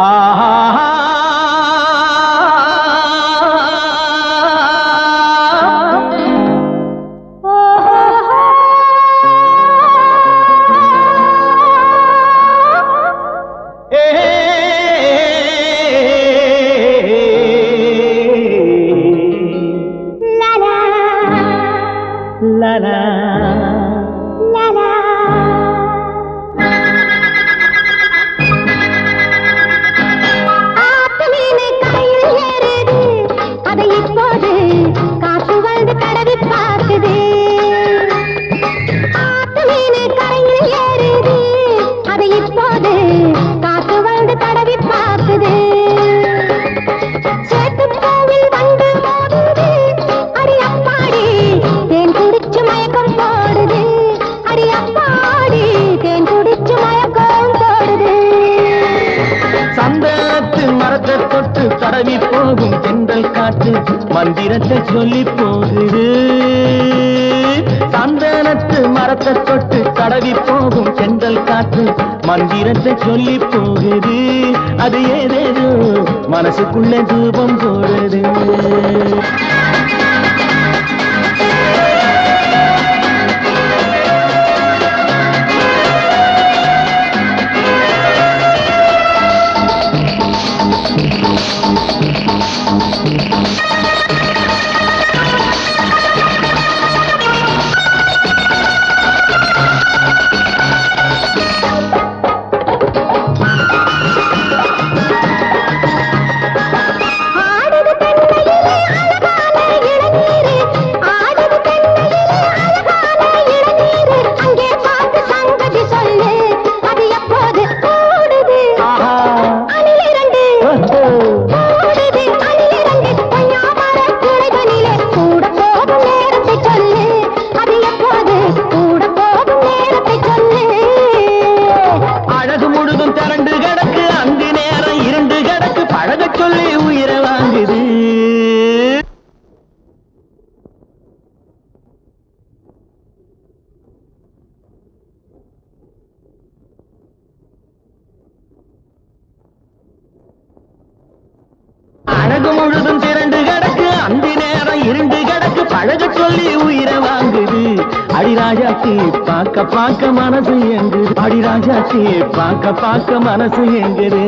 ஆஹா பரவி போகும் தென்றல் காற்று மந்திரத்தை சொல்லி போகுது சந்தனத்து மரத்தை தொட்டு தடவி போகும் தென்றல் காற்று மந்திரத்தை சொல்லி போகுது அது ஏதேதோ மனசுக்குள்ள தூபம் போடுது. உலகம் முழுதும் திரண்டு கிடக்கு. அந்த நேரம் இருண்டு கிடக்கு. பழக சொல்லி உயிரை வாங்குது. அடிராஜாத்தி பார்க்க பார்க்க மனசு எங்குது அடிராஜாத்தி பார்க்க பார்க்க மனசு எங்குது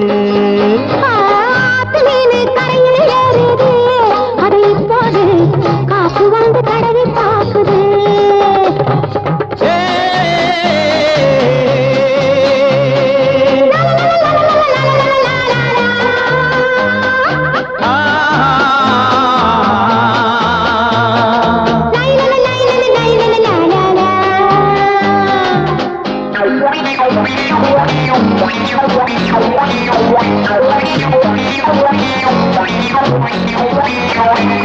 Thank you.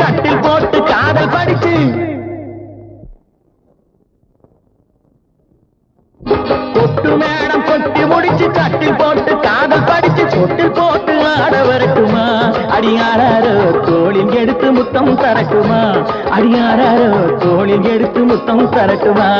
கட்டில் அடியாரோ தோளில் எடுத்து முத்தம் தரட்டுமா அடியாரோ தோளில் எடுத்து முத்தம் தரட்டுமா